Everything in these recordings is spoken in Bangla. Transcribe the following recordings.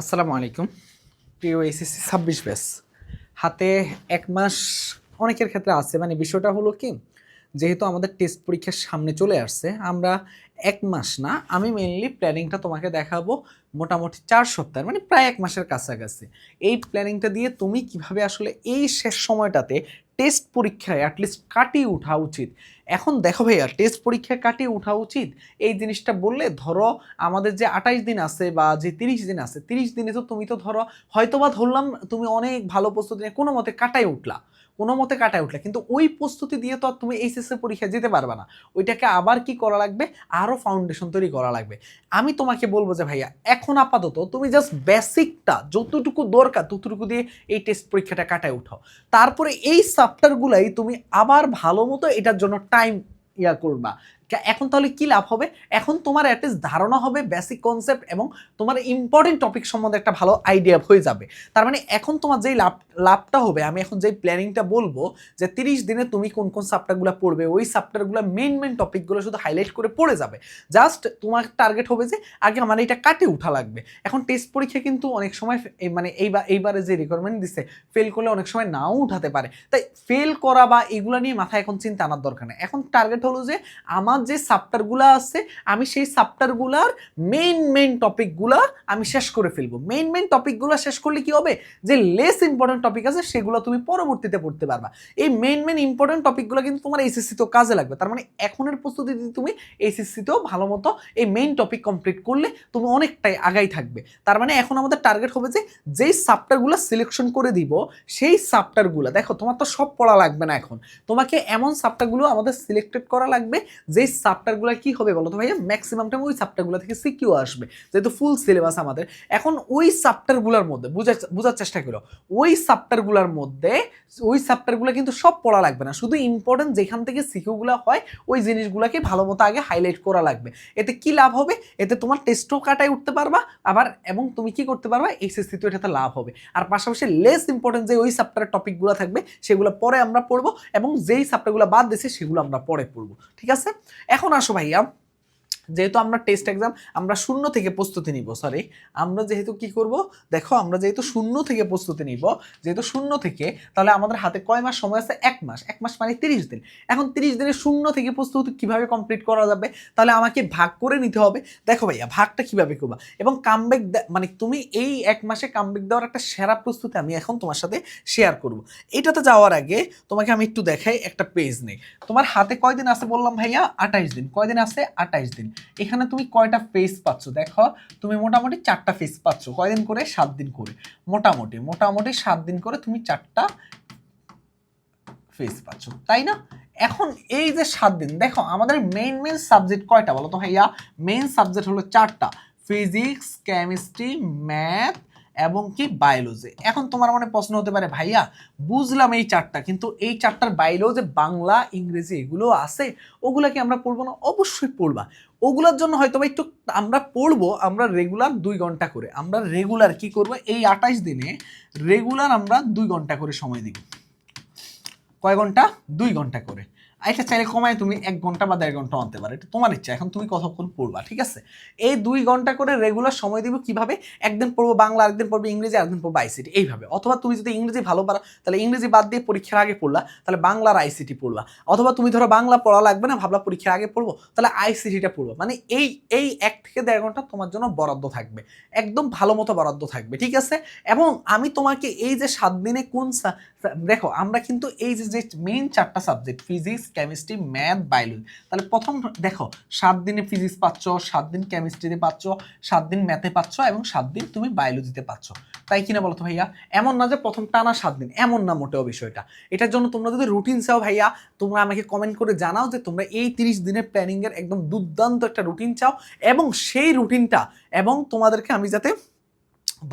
আসসালামু আলাইকুম। প্রিয় এসএসসি ছাব্বিশ ব্যাস হাতে এক মাস অনেকের ক্ষেত্রে আছে মানে বিষয়টা হলো কি, যেহেতু আমাদের টেস্ট পরীক্ষার সামনে চলে আসছে, আমরা এক মাস না, আমি মেনলি প্ল্যানিংটা তোমাকে দেখাবো মোটামুটি চার সপ্তাহের মানে প্রায় এক মাসের কাছাকাছি। এই প্ল্যানিংটা দিয়ে তুমি কীভাবে আসলে এই শেষ সময়টাতে টেস্ট পরীক্ষায় অ্যাটলিস্ট কাটিয়ে ওঠা উচিত। এখন দেখো ভাইয়া টেস্ট পরীক্ষায় কাটিয়ে ওঠা উচিত, এই জিনিসটা বললে ধরো আমাদের যে আঠাইশ দিন আছে বা যে তিরিশ দিন আছে, তিরিশ দিনে তো তুমি তো ধরো হয়তোবা ধরলাম তুমি অনেক ভালো প্রস্তুতি নিয়ে কোনো মতে কাটাই উঠলা, কোনো মতে কাটায় উঠলা, কিন্তু ওই প্রস্তুতি দিয়ে তো আর তুমি এইচএসসি পরীক্ষায় যেতে পারবে না। ওইটাকে আবার কি করা লাগবে? আরও ফাউন্ডেশন তৈরি করা লাগবে। আমি তোমাকে বলব যে, ভাইয়া, এখন আপাতত তুমি জাস্ট বেসিকটা যতটুকু দরকার ততটুকু দিয়ে এই টেস্ট পরীক্ষাটা কাটায় উঠাও। তারপরে এই সাপ্টারগুলাই তুমি আবার ভালো মতো এটার জন্য টাইম ইয়া করবা। এখন তাহলে কি লাভ হবে? এখন তোমার অ্যাটলিস্ট ধারণা হবে বেসিক কনসেপ্ট এবং তোমার ইম্পর্টেন্ট টপিক সম্বন্ধে একটা ভালো আইডিয়া হয়ে যাবে। তার মানে এখন তোমার যেই লাভ, লাভটা হবে, আমি এখন যেই প্ল্যানিংটা বলব যে তিরিশ দিনে তুমি কোন কোন সাপ্টারগুলো পড়বে, ওই সাপ্টারগুলো মেন মেন টপিকগুলো শুধু হাইলাইট করে পড়ে যাবে। জাস্ট তোমার টার্গেট হবে যে আগে আমার এটা কাটে উঠা লাগবে। এখন টেস্ট পরীক্ষা কিন্তু অনেক সময় মানে এইবার, এইবারে যে রিকোয়ারমেন্ট দিচ্ছে ফেল করলে অনেক সময় নাও উঠাতে পারে। তাই ফেল করা বা এগুলো নিয়ে মাথায় এখন চিন্তা আনার দরকার নেই। এখন টার্গেট হলো যে আমার যে সাপ্টারগুলো আছে, আমি সেই সাপ্টারগুলার মেইন মেইন টপিকগুলো আমি শেষ করে ফেলব। মেইন মেইন টপিকগুলো শেষ করলে কি হবে? যে লেস ইম্পর্টেন্ট টপিক আছে, সেগুলো তুমি পরবর্তীতে পড়তে পারবা। এই মেইন মেইন ইম্পর্টেন্ট টপিকগুলো কিন্তু তোমার এইচএসসিতেও কাজে লাগবে। তার মানে এখনের প্রস্তুতি দিয়ে তুমি এইচএসসিতেও ভালো মতো এই মেইন টপিক কমপ্লিট করলে তুমি অনেকটাই আগাই থাকবে। তার মানে এখন আমাদের টার্গেট হবে যে, যেই সাপ্টারগুলো সিলেকশন করে দিব, সেই সাপ্টারগুলো দেখো তোমার তো সব পড়া লাগবে না এখন। তোমাকে এমন সাপ্টারগুলো আমাদের সিলেক্টেড করা লাগবে, যেই সাপ্টারগুলো কি হবে বলো তো ভাইয়া? ম্যাক্সিমাম টাইম ওই সাপ্টারগুলো থেকে সিকিউ আসবে। যেহেতু ফুল সিলেবাস আমাদের। এখন ওই সাপ্টারগুলোর মধ্যে বুঝার বোঝার চেষ্টা করো। ওই সাপ্টারগুলোর মধ্যে, ওই সাপ্টারগুলো কিন্তু সব পড়া লাগবে না। শুধু ইম্পর্টেন্ট যেখান থেকে সিকিউগুলো হয়, ওই জিনিসগুলোকে ভালো মতো আগে হাইলাইট করা লাগবে। এতে কি লাভ হবে? এতে তোমার টেস্টও কাটায় উঠতে পারবা। আবার, এবং তুমি কি করতে পারবা? এইচএসসি তো এটাতে লাভ হবে। আর পাশাপাশি লেস ইম্পর্টেন্ট যে ওই সাপ্টারের টপিকগুলো থাকবে, সেগুলো পরে আমরা পড়ব। এবং যেই সাপ্টারগুলো বাদ দিয়েছে, সেগুলো আমরা পরে পড়ব। ঠিক আছে? এখন আসো ভাইয়া। যেহেতু আমরা টেস্ট এক্সাম আমরা শূন্য থেকে প্রস্তুতি নিব সরি আমরা যেহেতু কি করব? দেখো, আমরা যেহেতু শূন্য থেকে প্রস্তুতি নিব, যেহেতু শূন্য থেকে, তাহলে আমাদের হাতে কয় মাস সময় আছে? এক মাস। এক মাস মানে তিরিশ দিন। এখন তিরিশ দিনের শূন্য থেকে প্রস্তুতি কীভাবে কমপ্লিট করা যাবে? তাহলে আমাকে ভাগ করে নিতে হবে। দেখো ভাইয়া, ভাগটা কীভাবে করবা? এবং কামব্যাক মানে তুমি এই এক মাসে কামব্যাক দেওয়ার একটা সেরা প্রস্তুতি আমি এখন তোমার সাথে শেয়ার করব। এটাতে যাওয়ার আগে তোমাকে আমি একটু দেখাই একটা পেজ নেই তোমার হাতে কয়দিন আছে বললাম ভাইয়া? আঠাইশ দিন। কয়দিন আছে? আঠাইশ দিন। এখানে তুমি কয়টা ফেস পাচ্ছ? দেখো, তুমি মোটামুটি চারটা ফেস পাচ্ছ। কয়দিন করে? সাত দিন করে। মোটামুটি মোটামুটি সাত দিন করে তুমি চারটা ফেস পাচ্ছ। তাই না? এখন এই যে সাত দিন, দেখো, আমাদের মেইন মেইন সাবজেক্ট কয়টা বলো তো ভাইয়া? মেইন সাবজেক্ট হলো চারটা ফিজিক্স কেমিস্ট্রি ম্যাথ এবং কি? বায়োলজি এখন তোমার মনে প্রশ্ন হতে পারে, ভাইয়া, বুঝলাম এই চারটা, কিন্তু এই চারটার যে বাংলা, ইংরেজি এগুলো আছে? ওগুলো কি আমরা পড়ব না? অবশ্যই পড়বা। ওগুলোর জন্য হয়তো বা একটু আমরা পড়ব, আমরা রেগুলার দুই ঘণ্টা করে। আমরা রেগুলার কি করব? এই আঠাইশ দিনে রেগুলার আমরা দুই ঘণ্টা করে সময় দিব। কয় ঘণ্টা? দুই ঘণ্টা করে। এটা চাইলে কমায় তুমি এক ঘণ্টা বা দেড় ঘণ্টা আনতে পারো। এটা তোমার ইচ্ছা, এখন তুমি কতক্ষণ পড়বা, ঠিক আছে? এই দুই ঘণ্টা করে রেগুলার সময় দিব কীভাবে? একদিন পড়ব বাংলা একদিন পড়ব ইংরেজি একদিন পড়ব আইসিটি এইভাবে। অথবা তুমি যদি ইংরেজি ভালো পারো, তাহলে ইংরেজি বাদ দিয়ে পরীক্ষার আগে পড়লা, তাহলে বাংলার আইসিটি পড়বা। অথবা তুমি ধরো বাংলা পড়া লাগবে না, ভাবলা পরীক্ষার আগে পড়ব, তাহলে আইসিটিটা পড়ব। মানে এই এই এক থেকে দেড় ঘণ্টা তোমার জন্য বরাদ্দ থাকবে। একদম ভালো মতো বরাদ্দ থাকবে, ঠিক আছে? এবং আমি তোমাকে এই যে সাত দিনে কোন দেখো, আমরা কিন্তু এই যে মেইন চারটা subject physics chemistry math biology তাহলে প্রথম দেখো, সাত দিনে ফিজিক্স পাচ্ছ, সাত দিন কেমিস্ট্রিতে পাচ্ছ, সাত দিন ম্যাথে পাচ্ছ এবং সাত দিন তুমি বায়োলজিতে পাচ্ছ। তাই কিনা বলতো ভাইয়া? এমন না যে প্রথম টানা সাত দিন, এমন না মোটেও বিষয়টা। এটার জন্য তোমরা যদি রুটিন চাও ভাইয়া, তোমরা আমাকে কমেন্ট করে জানাও যে তোমরা এই তিরিশ দিনের প্ল্যানিংয়ের একদম দুর্দান্ত একটা রুটিন চাও এবং সেই রুটিনটা এবং তোমাদেরকে আমি যাতে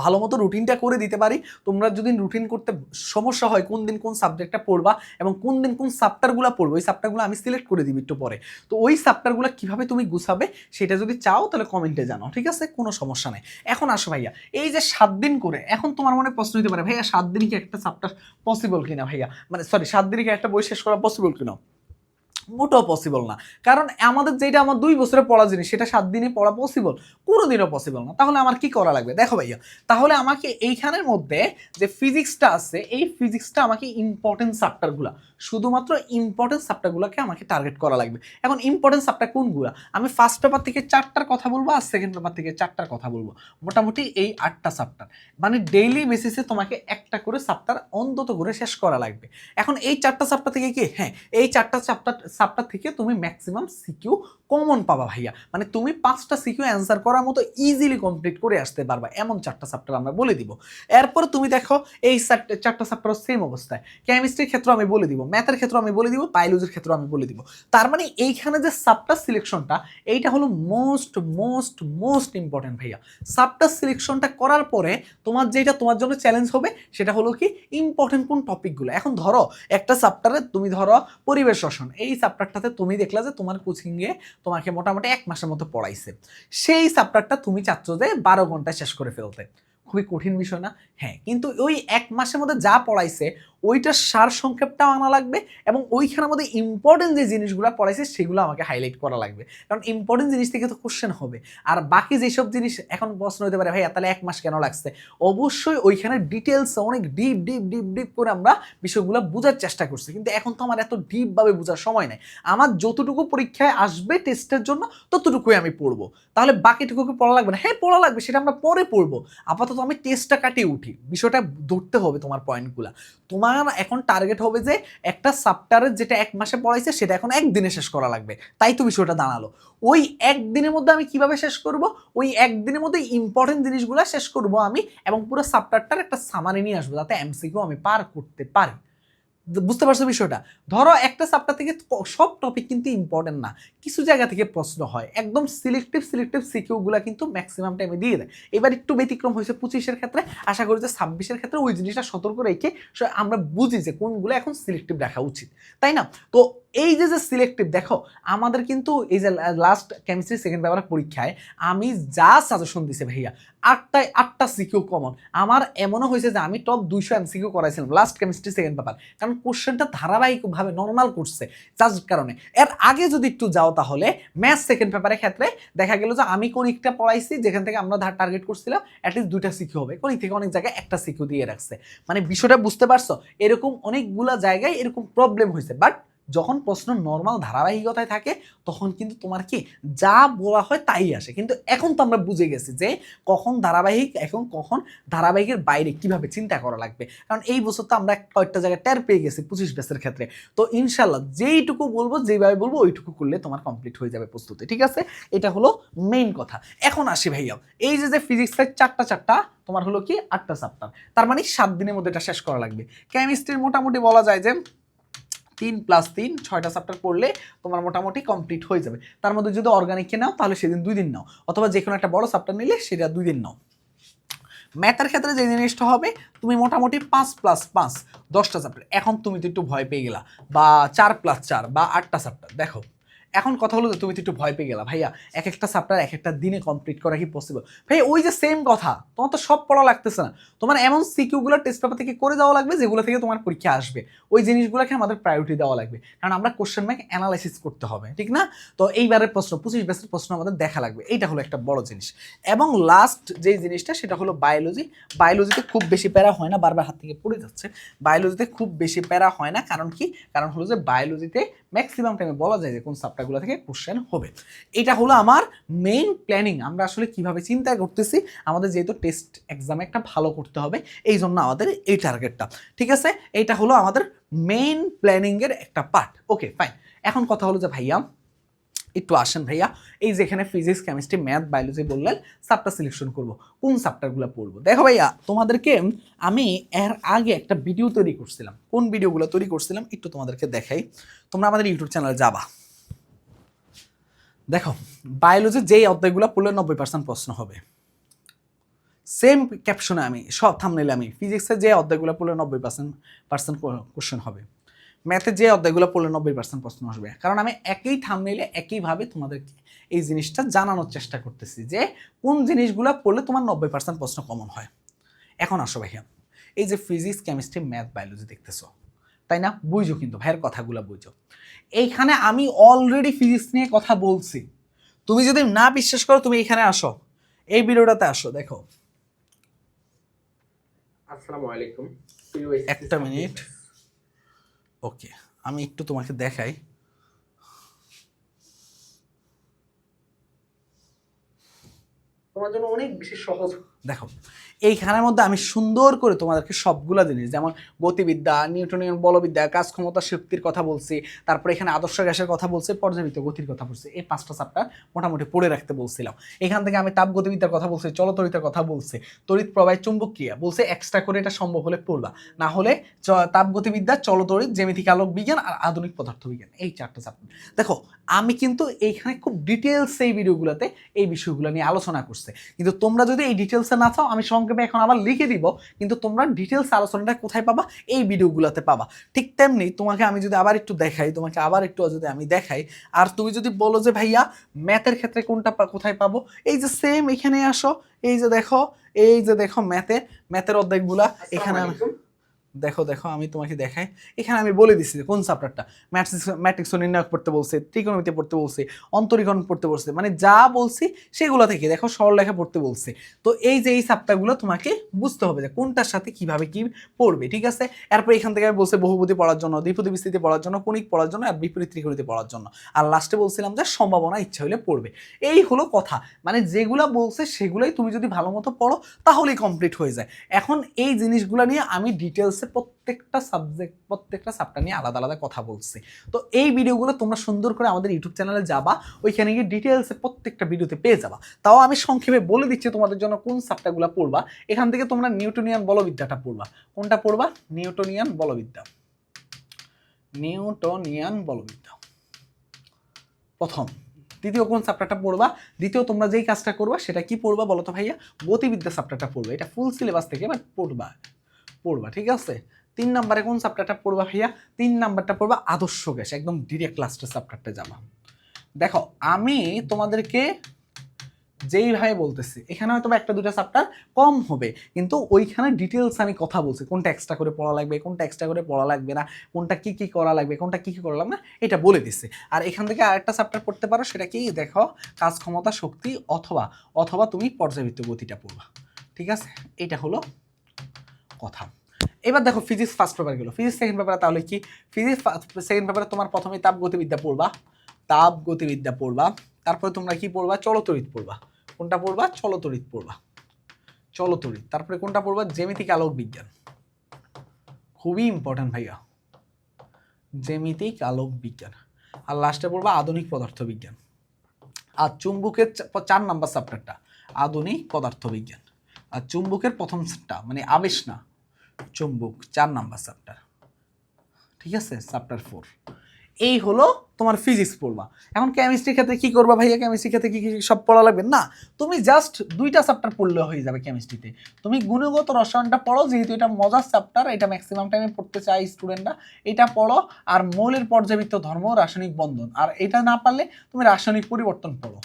ভালো মতো রুটিনটা করে দিতে পারি। তোমরা যদি রুটিন করতে সমস্যা হয়, কোন দিন কোন সাবজেক্টটা পড়বা এবং কোন দিন কোন সাপ্টারগুলো পড়ব, ওই সাপ্টারগুলো আমি সিলেক্ট করে দিবি একটু পরে। তো ওই সাপ্টারগুলো কীভাবে তুমি গুছাবে সেটা যদি চাও তাহলে কমেন্টে জানাও, ঠিক আছে? কোনো সমস্যা নেই। এখন আসো ভাইয়া, এই যে সাত দিন করে, এখন তোমার মনে প্রশ্ন হতে পারে, ভাইয়া, সাত দিন কি একটা সাপ্টার পসিবল কিনা ভাইয়া? মানে সরি সাত দিনে কি একটা বই শেষ করা পসিবল কিনা? মোটেও পসিবল না। কারণ আমাদের যেটা আমার দুই বছরে পড়া জিনিস, সেটা সাত দিনে পড়া পসিবল কোনোদিনও পসিবল না। তাহলে আমার কি করা লাগবে? দেখো ভাইয়া, তাহলে আমাকে এইখানের মধ্যে যে ফিজিক্সটা আছে, এই ফিজিক্সটা আমাকে ইম্পর্টেন্ট চ্যাপ্টারগুলো শুধুমাত্র ইম্পর্টেন্ট চ্যাপ্টারগুলোকে আমাকে টার্গেট করা লাগবে। এখন ইম্পর্টেন্ট চ্যাপ্টার কোনগুলো? আমি ফার্স্ট পেপার থেকে চারটার কথা বলব আর সেকেন্ড পেপার থেকে চারটার কথা বলব। মোটামুটি এই আটটা চ্যাপ্টার মানে ডেইলি বেসিসে তোমাকে একটা করে চ্যাপ্টার অন্তত করে শেষ করা লাগবে। এখন এই চারটা চ্যাপ্টার থেকে কি? হ্যাঁ এই চারটা চ্যাপ্টার চ্যাপ্টার থেকে তুমি ম্যাক্সিমাম সিকিউ কমন পাবা, ভাইয়া। মানে তুমি পাঁচটা সিকিউ অ্যান্সার করার মতো ইজিলি কমপ্লিট করে আসতে পারবা, এমন চারটা চ্যাপ্টার আমরা বলে দিব। এরপর তুমি দেখো, এই চারটা চ্যাপ্টার সেম অবস্থায়। কেমিস্ট্রির ক্ষেত্রে আমি বলে দিব ম্যাথের ক্ষেত্রে আমি বলে দিব বায়োলজির ক্ষেত্রে আমি বলে দিব। তার মানে এইখানে যে সাবটার সিলেকশনটা এইটা হলো মোস্ট মোস্ট মোস্ট ইম্পর্টেন্ট ভাইয়া। সাবটার সিলেকশনটা করার পরে তোমার যেটা তোমার জন্য চ্যালেঞ্জ হবে, সেটা হলো কি ইম্পর্টেন্ট কোন টপিকগুলো এখন ধরো, একটা চ্যাপ্টারে তুমি ধরো পরিবেশ শোষণ, এই চ্যাপ্টারটাতে তুমি দেখলা যে তোমার কোচিংয়ে তোমাকে মোটামুটি এক মাসের মতো পড়াইছে। সেই চ্যাপ্টারটা তুমি চাচ্ছ যে বারো ঘন্টায় শেষ করে ফেলতে। খুবই কঠিন বিষয় না? হ্যাঁ কিন্তু ওই এক মাসের মধ্যে যা পড়াইছে ওইটার সার সংক্ষেপটাও আনা লাগবে এবং ওইখানের মধ্যে ইম্পর্টেন্ট যে জিনিসগুলো পড়াইছে সেগুলো আমাকে হাইলাইট করা লাগবে। কারণ ইম্পর্টেন্ট জিনিস থেকে তো কোশ্চেন হবে। আর বাকি যেসব জিনিস এখন প্রশ্ন হতে পারে, ভাইয়া, তাহলে এক মাস কেন লাগছে? অবশ্যই ওইখানে ডিটেলস অনেক ডিপ ডিপ ডিপ ডিপ করে আমরা বিষয়গুলো বোঝার চেষ্টা করছি। কিন্তু এখন তো আমার এত ডিপভাবে বোঝার সময় নেই। আমার যতটুকু পরীক্ষায় আসবে টেস্টের জন্য ততটুকুই আমি পড়ব। তাহলে বাকিটুকু পড়া লাগবে না? হ্যাঁ পড়া লাগবে, সেটা আমরা পরে পড়ব। আপাতত আমি টেস্টটা কাটিয়ে উঠি। বিষয়টা ধরতে হবে তোমার পয়েন্টগুলো তোমার এখন টার্গেট হবে যে একটা সাপ্টারের যেটা এক মাসে পড়াইছে, সেটা এখন একদিনে শেষ করা লাগবে। তাই তো বিষয়টা দাঁড়াল। ওই একদিনের মধ্যে আমি কীভাবে শেষ করব? ওই একদিনের মধ্যে ইম্পর্টেন্ট জিনিসগুলো শেষ করব আমি এবং পুরো সাপ্টারটার একটা সামারি নিয়ে আসব, যাতে এমসিকিউ আমি পার করতে পারি। বুঝতে পারছ বিষয়টা? ধরো একটা চাপ্টার থেকে সব টপিক কিন্তু ইম্পর্টেন্ট না। কিছু জায়গা থেকে প্রশ্ন হয়। একদম সিলেক্টিভ সিলেক্টিভ সিকিউগুলো কিন্তু ম্যাক্সিমাম টাইমে দিয়ে দেয়। এবার একটু ব্যতিক্রম হয়েছে পঁচিশের ক্ষেত্রে। আশা করি যে ছাব্বিশের ক্ষেত্রে ওই জিনিসটা সতর্ক রেখে আমরা বুঝি যে কোনগুলো এখন সিলেক্টিভ রাখা উচিত। তাই না? তো এই যে যে সিলেক্টিভ দেখো, আমাদের কিন্তু এই যে লাস্ট কেমিস্ট্রি সেকেন্ড পেপারের পরীক্ষায় আমি যা সাজেশন দিছে ভাইয়া, আটটায় আটটা সিকিউ কমন আমার এমনও হয়েছে যে, আমি টপ দুইশো এম সিকিউ করাইছিলাম লাস্ট কেমিস্ট্রি সেকেন্ড পেপার কারণ কোশ্চেনটা ধারাবাহিকভাবে নর্মাল করছে, যার কারণে। এর আগে যদি একটু যাও তাহলে ম্যাথ সেকেন্ড পেপারের ক্ষেত্রে দেখা গেল যে, আমি কোন একটা পড়াইছি, যেখান থেকে আমরা ধার টার্গেট করছিলাম অ্যাটলিস্ট দুইটা সিকিউ হবে। কোন থেকে অনেক জায়গায় একটা সিকিউ দিয়ে রাখছে। মানে বিষয়টা বুঝতে পারছ? এরকম অনেকগুলা জায়গায় এরকম প্রবলেম হয়েছে। বাট যখন প্রশ্ন নর্মাল ধারাবাহিকতায় থাকে, তখন কিন্তু তোমার কি যা বলা হয় তাই আসে। কিন্তু এখন তো আমরা বুঝে গেছি যে কখন ধারাবাহিক, এখন কখন ধারাবাহিকের বাইরে কীভাবে চিন্তা করা লাগবে। কারণ এই বছর তো আমরা কয়েকটা জায়গায় টের পেয়ে গেছি পঁচিশ ব্যাচের ক্ষেত্রে। তো ইনশাল্লাহ যেইটুকু বলব যেভাবে বলব, ওইটুকু করলে তোমার কমপ্লিট হয়ে যাবে প্রস্তুতি, ঠিক আছে? এটা হলো মেইন কথা। এখন আসি ভাইয়া, এই যে যে ফিজিক্সের চারটা চারটা, তোমার হলো কি আটটা চ্যাপ্টার তার মানে সাত দিনের মধ্যে এটা শেষ করা লাগবে। কেমিস্ট্রির মোটামুটি বলা যায় যে তিন প্লাস তিন, ছয়টা চ্যাপ্টার পড়লে তোমার মোটামুটি কমপ্লিট হয়ে যাবে। তার মধ্যে যদি অর্গানিককে নাও, তাহলে সেদিন দুই দিন নাও। অথবা যে কোনো একটা বড় চ্যাপ্টার নিলে সেটা দুই দিন নাও। ম্যাথের ক্ষেত্রে যে জিনিসটা হবে, তুমি মোটামুটি পাঁচ প্লাস পাঁচ, দশটা চ্যাপ্টার এখন তুমি তো একটু ভয় পেয়ে গেলা। বা চার প্লাস চার, বা আটটা চ্যাপ্টার দেখো এখন কথা হলো তুমি তো একটু ভয় পেয়ে গেলা। ভাইয়া, এক একটা চ্যাপ্টার এক একটা দিনে কমপ্লিট করা কি পসিবল ভাই ওই যে সেম কথা, তোমার তো সব পড়া লাগতেছে না। তোমার এমন সিকিউগুলো টেস্ট পেপার থেকে করে দেওয়া লাগবে, যেগুলো থেকে তোমার পরীক্ষা আসবে। ওই জিনিসগুলোকে আমাদের প্রায়োরিটি দেওয়া লাগবে। কারণ আমরা কোশ্চেন ব্যাংক অ্যানালাইসিস করতে হবে, ঠিক না? তো এইবারের প্রশ্ন, পঁচিশ বেসের প্রশ্ন আমাদের দেখা লাগবে। এইটা হলো একটা বড় জিনিস। এবং লাস্ট যে জিনিসটা, সেটা হলো বায়োলজি বায়োলজিতে খুব বেশি প্যারা হয় না, বারবার হাত থেকে পড়ে যাচ্ছে। বায়োলজিতে খুব বেশি প্যারা হয় না। কারণ কি? কারণ হলো যে বায়োলজিতে ম্যাক্সিমাম টাইমে বলা যায় যে কোন সাবটাগুলো থেকে কোশ্চেন হবে। এটা হলো আমার মেইন প্ল্যানিং আমরা আসলে কীভাবে চিন্তা করতেছি, আমাদের যেহেতু টেস্ট এক্সামে একটা ভালো করতে হবে, এই জন্য আমাদের এই টার্গেটটা ঠিক আছে? এটা হলো আমাদের মেইন প্ল্যানিংয়ের একটা পার্ট ওকে ফাইন এখন কথা হলো যে ভাইয়া একটু আসেন ভাইয়া। এই যেখানে ফিজিক্স কেমিস্ট্রি ম্যাথ বায়োলজি বললেন সাবটা সিলেকশন করব। কোন সাবটারগুলো পড়ব? দেখো ভাইয়া, তোমাদেরকে আমি এর আগে একটা ভিডিও তৈরি করছিলাম। কোন ভিডিওগুলো তৈরি করছিলাম? একটু তোমাদেরকে দেখাই। তোমরা আমাদের ইউটিউব চ্যানেলে যাবা। দেখো বায়োলজির যেই অধ্যায়গুলো পড়লে নব্বই পার্সেন্ট প্রশ্ন হবে। সেম ক্যাপশনে আমি, সব থামনেলে আমি ফিজিক্সের যে অধ্যায়গুলো পড়লে নব্বই পার্সেন্ট পার্সেন্ট কোশ্চেন হবে। ম্যাথে যে অধ্যায়গুলো পড়লে নব্বই পার্সেন্ট প্রশ্ন আসবে। কারণ আমি একই থামনেলে একইভাবে তোমাদেরকে এই জিনিসটা জানানোর চেষ্টা করতেছি যে কোন জিনিসগুলো পড়লে তোমার নব্বই পার্সেন্ট প্রশ্ন কমন হয়। এখন আসো ভাইয়া এই যে ফিজিক্স কেমিস্ট্রি ম্যাথ বায়োলজি দেখতেছো তাই না? বুঝো কিন্তু ভাইয়ের কথাগুলো বুঝো। এইখানে আমি অলরেডি ফিজিক্স নিয়ে কথা বলছি। তুমি যদি না বিশ্বাস করো তুমি এখানে আসো। এই ভিডিওটাতে আসো দেখো। আসসালামু আলাইকুম। একটা মিনিট। ওকে আমি একটু তোমাকে দেখাই। তোমার জন্য অনেক বেশি সহজ। দেখো এইখানের মধ্যে আমি সুন্দর করে তোমাদেরকে সবগুলা জিনিস, যেমন গতিবিদ্যা নিউটনিয়ান বলবিদ্যা, কাজ ক্ষমতা, শক্তির কথা বলছি, তারপরে এখানে আদর্শ গ্যাসের কথা বলছি পর্যাবৃত্ত গতির কথা বলছি, এই পাঁচটা চাপটা মোটামুটি পড়ে রাখতে বলছিলাম। এখান থেকে আমি তাপ গতিবিদ্যার কথা বলছি, চলতরিতার কথা বলছি, তড়িৎ প্রবাহ চুম্বক ক্রিয়া, বলছে এক্সট্রা করে এটা সম্ভব হলে পড়বা, না হলে তাপ গতিবিদ্যা, চলতরিৎ, জ্যামিতিক আলোক বিজ্ঞান আর আধুনিক পদার্থ বিজ্ঞান, এই চারটা চাপ দেখো, আমি কিন্তু এইখানে খুব ডিটেলস এই ভিডিওগুলোতে এই বিষয়গুলো নিয়ে আলোচনা করছে, কিন্তু তোমরা যদি এই ডিটেলসে না চাও আমি সংক্ষেপে এখন আবার লিখে দিব কিন্তু তোমরা ডিটেলস আলোচনাটা কোথায় পাবা এই ভিডিওগুলোতে পাবা ঠিক তেমনি তোমাকে আমি যদি আবার একটু দেখাই তোমাকে আবার একটু যদি আমি দেখাই আর তুমি যদি বলো যে ভাইয়া ম্যাথের ক্ষেত্রে কোনটা কোথায় পাবো এই যে সেম এখানে আসো এই যে দেখো এই যে দেখো ম্যাথে ম্যাথের অর্ধেকগুলা এখানে আমি। দেখো দেখো, আমি তোমাকে দেখাই। এখানে আমি বলে দিচ্ছি কোন চ্যাপ্টারটা ম্যাট্রিক্স ম্যাট্রিক্স নির্ণয় পড়তে বলছে ত্রিকোণমিতি পড়তে বলছে অন্তরীকরণ পড়তে বলছে মানে যা বলছি সেগুলো থেকে দেখো সরলরেখা পড়তে বলছে। তো এই যে এই চ্যাপ্টারগুলো তোমাকে বুঝতে হবে যে কোনটার সাথে কীভাবে কি পড়বে, ঠিক আছে? এরপর এখান থেকে আমি বলছে বহুপতি পড়ার জন্য, দ্বিপদী বিস্তৃতি পড়ার জন্য, কণিক পড়ার জন্য, আর বিপরীত ত্রিকোণিতি পড়ার জন্য। আর লাস্টে বলছিলাম যে সম্ভাবনা, ইচ্ছা হলে পড়বে। এই হলো কথা। মানে যেগুলা বলছে সেগুলাই তুমি যদি ভালো মতো পড়ো, তাহলেই কমপ্লিট হয়ে যায়। এখন এই জিনিসগুলো নিয়ে আমি ডিটেলসে প্রত্যেকটা সাবজেক্ট প্রত্যেকটা সাবটা নিয়ে আলাদা আলাদা কথা বলছি। তো এই ভিডিওগুলো তোমরা সুন্দর করে আমাদের ইউটিউব চ্যানেলে যাবা, ওইখানে গিয়ে ডিটেলসে প্রত্যেকটা ভিডিওতে পেয়ে যাবা। তাও আমি সংক্ষেপে বলে দিচ্ছি তোমাদের জন্য কোন সাবটাগুলো পড়বা। এখান থেকে তোমরা নিউটনিয়ান বলবিদ্যাটা পড়বা। কোনটা পড়বা? নিউটনিয়ান বলবিদ্যা। নিউটনিয়ান বলবিদ্যা। প্রথম, দ্বিতীয় কোন চ্যাপ্টারটা পড়বা? দ্বিতীয় তোমরা যেই কাজটা করবা সেটা কি পড়বা বলো তো ভাইয়া? গতিবিদ্যা চ্যাপ্টারটা পড়বে। এটা ফুল সিলেবাস থেকে বাট পড়বা। পড়বা, ঠিক আছে? তিন নাম্বারে কোন চ্যাপ্টারটা পড়বা ভাইয়া? তিন নাম্বারটা পড়বা আদর্শ গ্যাস, একদম ডিরেক্ট লাস্টের চ্যাপ্টারটা যাবা। দেখো, আমি তোমাদেরকে যেইভাবে বলতেছি, এখানে হয়তো একটা দুটা চ্যাপ্টার কম হবে, কিন্তু ওইখানে ডিটেলস আমি কথা বলছি, কোনটা এক্সট্রা করে পড়া লাগবে, কোনটা এক্সট্রা করে পড়া লাগবে না, কোনটা কি কি করা লাগবে, কোনটা কি কি করা লাগবে না, এটা বলে দিচ্ছে আর এখান থেকে আরেকটা চ্যাপ্টার পড়তে পারো, সেটা কি? দেখো, কাজ ক্ষমতা, শক্তি, অথবা অথবা তুমি পর্যাবৃত্ত গতিটা পড়বা, ঠিক আছে? এটা হলো কথা। এবার দেখো ফিজিক্স ফার্স্ট পেপার গেলো। ফিজিক্স সেকেন্ড পেপারে তাহলে কি? ফিজিক্স সেকেন্ড পেপারে তোমার প্রথমে তাপ গতিবিদ্যা পড়বা। তাপ গতিবিদ্যা পড়বা। তারপরে তোমরা কি পড়বা? চলতরিৎ পড়বা। কোনটা পড়বা? চলতরিৎ পড়বা। চলতরিৎ। তারপরে কোনটা পড়বা? জ্যামিতিক আলোক বিজ্ঞান। খুবই ইম্পর্ট্যান্ট ভাইয়া। জ্যামিতিক আলোক বিজ্ঞান। আর লাস্টে পড়বা আধুনিক পদার্থ বিজ্ঞান। আর চুম্বুকের চার নাম্বার চ্যাপ্টারটা আধুনিক পদার্থ বিজ্ঞান। আর চুম্বকের প্রথমটা মানে আবেশ না। চুম্বক, চার নাম্বার চ্যাপ্টার ঠিক আছে? চ্যাপ্টার ফোর এই হলো তোমার ফিজিক্স পড়বা। এখন কেমিস্ট্রির ক্ষেত্রে কি করবা ভাইয়া? কেমিস্ট্রির ক্ষেত্রে কি কি সব পড়া লাগবে? না, তুমি জাস্ট দুইটা চ্যাপ্টার পড়লে হয়ে যাবে কেমিস্ট্রিতে তুমি গুণগত রসায়নটা পড়ো, যেহেতু এটা মজার চ্যাপ্টার এটা ম্যাক্সিমাম টাইমে পড়তে চাই স্টুডেন্টরা এটা পড়ো, আর মৌলের পর্যাবৃত্ত ধর্ম রাসায়নিক বন্ধন। আর এটা না পারলে তুমি রাসায়নিক পরিবর্তন পড়ো।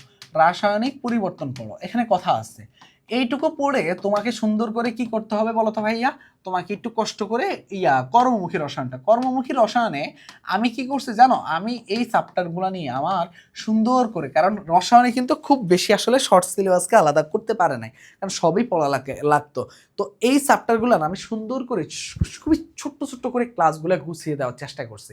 রাসায়নিক পরিবর্তন পড়ো। এখানে কথা আছে। এইটুকু পড়ে তোমাকে সুন্দর করে কি করতে হবে বলো তো ভাইয়া? তোমাকে একটু কষ্ট করে ইয়া, কর্মমুখী রসায়নটা। কর্মমুখী রসায়নে আমি কি করছি জানো? আমি এই চ্যাপ্টারগুলো নিয়ে আমার সুন্দর করে, কারণ রসায়নে কিন্তু খুব বেশি আসলে শর্ট সিলেবাসকে আলাদা করতে পারে নাই, কারণ সবই পড়া লাগে, লাগতো। তো এই চ্যাপ্টারগুলো না আমি সুন্দর করে খুবই ছোট্ট ছোট্ট করে ক্লাসগুলো গুছিয়ে দেওয়ার চেষ্টা করছি।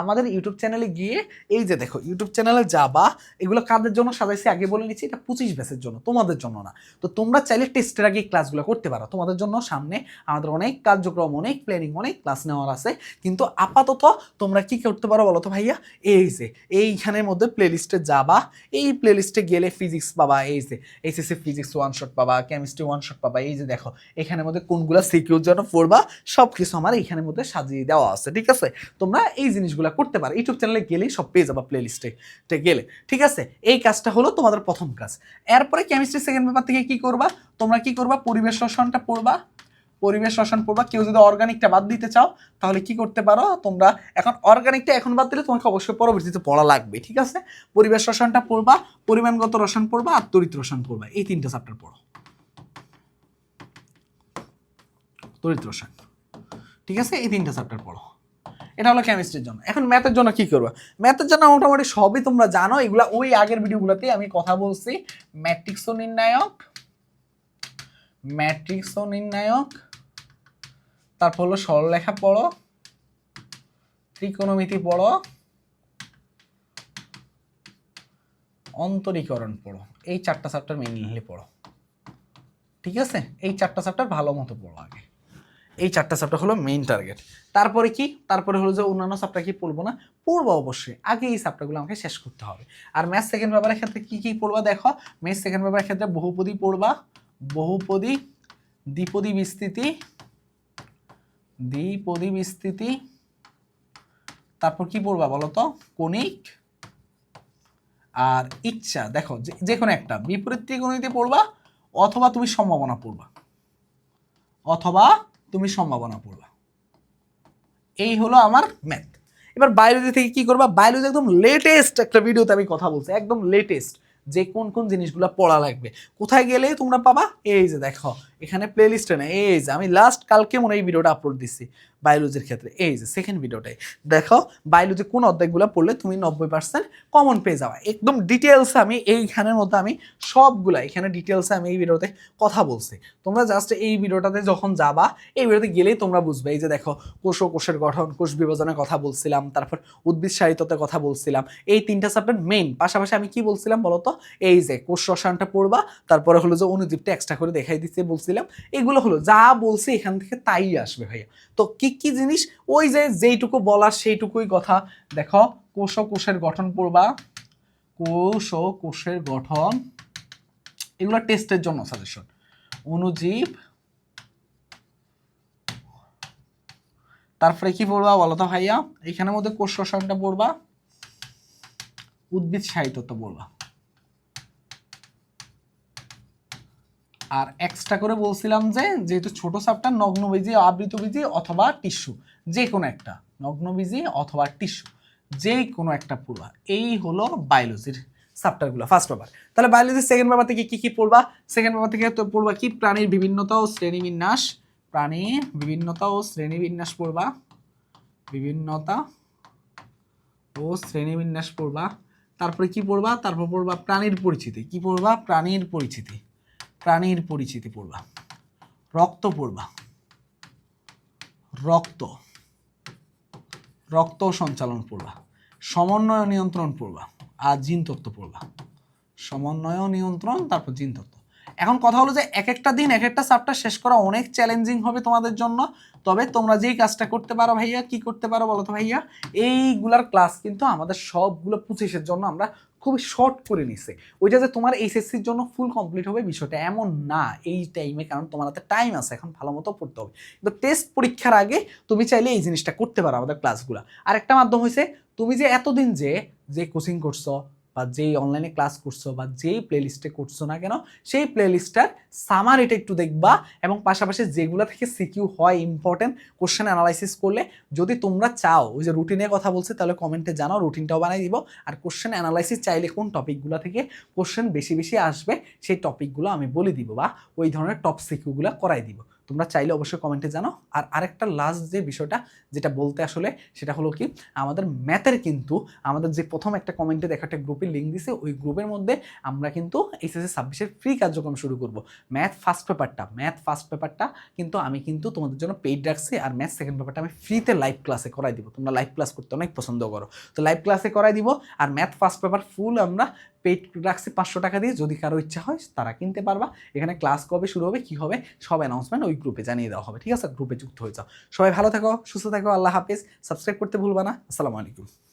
আমাদের ইউটিউব চ্যানেলে গিয়ে, এই যে দেখো ইউটিউব চ্যানেলে যাবা, এগুলো কাদের জন্য সাজাইছি? আগে বলে নিচ্ছি, এটা পঁচিশ ব্যাসের জন্য, তোমাদের জন্য না। তো তোমরা চাইলে টেস্টের আগে ক্লাসগুলো করতে পারো। তোমাদের জন্য সামনে আমাদের অনেক কার্যক্রম, অনেক প্ল্যানিং অনেক ক্লাস নেওয়ার আছে। কিন্তু আপাতত তোমরা কি করতে পারো বলো তো ভাইয়া? এই যে, এইখানের মধ্যে প্লেলিস্টে যাবা। এই প্লেলিস্টে গেলে ফিজিক্স পাবা, এই যে এইচএসসি ফিজিক্স ওয়ান শট পাবা কেমিস্ট্রি ওয়ান শট পাবা, এই যে দেখো, এখানের মধ্যে কোনগুলো সিকিউর জন্য পড়বা সব কিছু আমার এইখানের মধ্যে সাজিয়ে দেওয়া আছে, ঠিক আছে? তোমরা এই জিনিসগুলো করতে পারো। ইউটিউব চ্যানেলে গেলেই সব পেয়ে যাবা প্লেলিস্টে গেলে, ঠিক আছে? এই কাজটা হলো তোমাদের প্রথম কাজ। এরপরে কেমিস্ট্রি সেকেন্ড পেপার থেকে কি করবা? তোমরা কি করবা? পরিবেশ রসায়নটা পড়বা। পরিবেশ রসায়ন পড়বা কেউ যদি অর্গানিকটা বাদ দিতে চাও, তাহলে কি করতে পারো? তোমরা এখন অর্গানিকটা এখন বাদ দিলে তোমাকে অবশ্যই পরবর্তীতে পড়া লাগবে, ঠিক আছে? পরিবেশ রসায়নটা পড়বা, পরিমাণগত রসায়ন পড়বা, আর তড়িৎ রসায়ন পড়বা। এই তিনটা চ্যাপ্টার পড়ো। তড়িৎ রসায়ন ঠিক আছে? এই তিনটা চ্যাপ্টার পড়ো। এটা হলো কেমিস্ট্রির জন্য। এখন ম্যাথের জন্য কি করব? ম্যাথের জন্য মোটামুটি সবই তোমরা জানো। এগুলো ওই আগের ভিডিওগুলোতে আমি কথা বলছি। ম্যাট্রিক্স নির্ণায়ক ম্যাট্রিক্স নির্ণায়ক তারপর হলো সরলরেখা পড়ো, ত্রিকোণমিতি পড়ো, অন্তরীকরণ পড়ো। এই চারটা চ্যাপ্টার মেইনলি পড়ো। ঠিক আছে? এই চারটা চ্যাপ্টার ভালো মতো পড়ো আগে। এই চারটা চ্যাপ্টার হলো মেইন টার্গেট তারপরে কি? তারপরে হলো যে অন্যান্য চ্যাপ্টার কি পড়ব না? পড়ব অবশ্যই। আগে এই চ্যাপ্টারগুলো আমাকে শেষ করতে হবে। আর ম্যাথ সেকেন্ড পেপারের ক্ষেত্রে কি কি পড়বা দেখো? ম্যাথ সেকেন্ড পেপারের ক্ষেত্রে বহুপদী পড়বা। বহুপদী, দ্বিপদী বিস্তৃতি দ্বিপদী বিস্তৃতি তারপর কি পড়বা বলো তো কণিক আর ইচ্ছা। দেখো, যে- কোনো একটা। বিপরীত ত্রিকোণমিতি পড়বা অথবা তুমি সম্ভাবনা পড়বা। অথবা তুমি সম্ভাবনা পড়বা। এই হলো আমার ম্যাথ এবার বায়োলজি থেকে কি করবা? বায়োলজি একদম লেটেস্ট একটা ভিডিওতে আমি কথা বলছি। একদম লেটেস্ট যে কোন কোন জিনিসগুলো পড়া লাগবে। কোথায় গেলে তোমরা পাবা? এই যে দেখো, এখানে প্লে লিস্টে না এই যে আমি লাস্ট কালকে মনে এই ভিডিওটা আপলোড দিচ্ছি বায়োলজির ক্ষেত্রে। এই যে সেকেন্ড ভিডিওটাই দেখো, বায়োলজি কোন অধ্যায়গুলো পড়লে তুমি নব্বই পার্সেন্ট কমন পেয়ে যাওয়া একদম ডিটেলস আমি এইখানের মধ্যে আমি সবগুলা, এখানে ডিটেলসে আমি এই ভিডিওতে কথা বলছি। তোমরা জাস্ট এই ভিডিওটাতে যখন যাবা, এই ভিডিওতে গেলেই তোমরা বুঝবে। এই যে দেখো, কোষ ও কোষের গঠন, কোষ বিভাজনের কথা বলছিলাম, তারপর উদ্ভিদ সাহিত্যতে কথা বলছিলাম। এই তিনটা চ্যাপ্টার মেইন পাশাপাশি আমি কি বলছিলাম বলতো? এই যে কোষ রসায়নটা পড়বা, তারপরে হলো যে অনুজীবটা এক্সট্রা করে দেখাই দিতে বলছিলাম। এগুলো হলো যা বলছি এখান থেকে তাই আসবে ভাইয়া। তো কি কি জিনিস? ওই যে যেইটুকু বলার সেইটুকুই কথা। দেখো, কোষ কোষের গঠন পড়বা। কোষ কোষের গঠন। এগুলো টেস্টের জন্য সাজেশন অনুজীব। তারপরে কি পড়বা বলো তো ভাইয়া? এখানের মধ্যে কোষ রসায়নটা পড়বা। উদ্ভিদ সাহিত্য তো পড়বা। আর এক্সট্রা করে বলছিলাম যে, যেহেতু ছোট চ্যাপ্টার নগ্নবীজি আবৃতবীজি অথবা টিস্যু যে কোনো একটা নগ্নবীজি অথবা টিস্যু যে কোনো একটা পড়বা এই হলো বায়োলজির চ্যাপ্টারগুলো ফার্স্ট পেপার তাহলে বায়োলজির সেকেন্ড পেপার থেকে কী কী পড়বা সেকেন্ড পেপার থেকে তো পড়বা কি? প্রাণীর বিভিন্নতা ও শ্রেণীবিন্যাস প্রাণীর বিভিন্নতা ও শ্রেণীবিন্যাস পড়বা বিভিন্নতা ও শ্রেণীবিন্যাস পড়বা তারপরে কি পড়বা তারপর পড়বা প্রাণীর পরিচিতি। কি পড়বা প্রাণীর পরিচিতি। প্রাণীর পরিচিতি পড়বা। রক্ত পড়বা। রক্ত। রক্ত সঞ্চালন পড়বা। সমন্বয় নিয়ন্ত্রণ পড়বা। আর জিন তত্ত্ব পড়বা। সমন্বয় নিয়ন্ত্রণ, তারপর জিন তত্ত্ব। এখন কথা হলো যে এক একটা দিন এক একটা চ্যাপ্টার শেষ করা অনেক চ্যালেঞ্জিং হবে তোমাদের জন্য। তবে তোমরা যেই কাজটা করতে পারো ভাইয়া, কি করতে পারো বলো তো ভাইয়া? এইগুলার ক্লাস কিন্তু আমাদের সবগুলো পঁচিশের জন্য আমরা খুবই শর্ট করে নিছে। ওইটা যে তোমার এইচএসসির জন্য ফুল কমপ্লিট হবে বিষয়টা এমন না এই টাইমে কারণ তোমার হাতে টাইম আছে, এখন ভালো মতো পড়তে হবে। কিন্তু টেস্ট পরীক্ষার আগে তুমি চাইলে এই জিনিসটা করতে পারো আমাদের ক্লাসগুলো আর একটা মাধ্যম হয়েছে তুমি যে এতদিন যে যে কোচিং করছ বা যেই অনলাইনে ক্লাস করছ বা যেই প্লেলিস্টে করছ না কেন, সেই প্লেলিস্টটার সামার এটা একটু দেখবা এবং পাশাপাশি যেগুলো থেকে সিকিউ হয় ইম্পর্টেন্ট কোশ্চেন অ্যানালাইসিস করলে, যদি তোমরা চাও, ওই যে রুটিনের কথা বলছে, তাহলে কমেন্টে জানাও রুটিনটাও বানাই দিব। আর কোশ্চেন অ্যানালাইসিস চাইলে কোন টপিকগুলো থেকে কোশ্চেন বেশি বেশি আসবে, সেই টপিকগুলো আমি বলে দিব বা ওই ধরনের টপ সিকিউগুলো করাই দিব। তোমরা চাইলে অবশ্যই কমেন্টে জানো আর আরেকটা লাস্ট যে বিষয়টা, যেটা বলতে আসলে, সেটা হলো কি, আমাদের ম্যাথের কিন্তু আমাদের যে প্রথম একটা কমেন্টে দেখা একটা গ্রুপের লিঙ্ক দিছে, ওই গ্রুপের মধ্যে আমরা কিন্তু এইচএসসি ছাব্বিশের ফ্রি কার্যক্রম শুরু করব। ম্যাথ ফার্স্ট পেপারটা ম্যাথ ফার্স্ট পেপারটা কিন্তু আমি কিন্তু তোমাদের জন্য পেইড রাখছি, আর ম্যাথ সেকেন্ড পেপারটা আমি ফ্রিতে লাইভ ক্লাসে করাই দিব। তোমরা লাইভ ক্লাস করতে অনেক পছন্দ করো। তো লাইভ ক্লাসে করাই দিব, আর ম্যাথ ফার্স্ট পেপার ফুল আমরা পেইড রাখছি পাঁচশো টাকা দিয়ে, যদি কারও ইচ্ছা হয়, তারা কিনতে পারবা। এখানে ক্লাস কবে শুরু হবে, কী হবে, সব অ্যানাউন্সমেন্ট ওই গ্রুপে জানিয়ে দেওয়া হবে, ঠিক আছে? গ্রুপে যুক্ত হয়ে যাও। সবাই ভালো থাকো, সুস্থ থাকো, আল্লাহ হাফিজ। সাবস্ক্রাইব করতে ভুলবা না। আসসালামু আলাইকুম।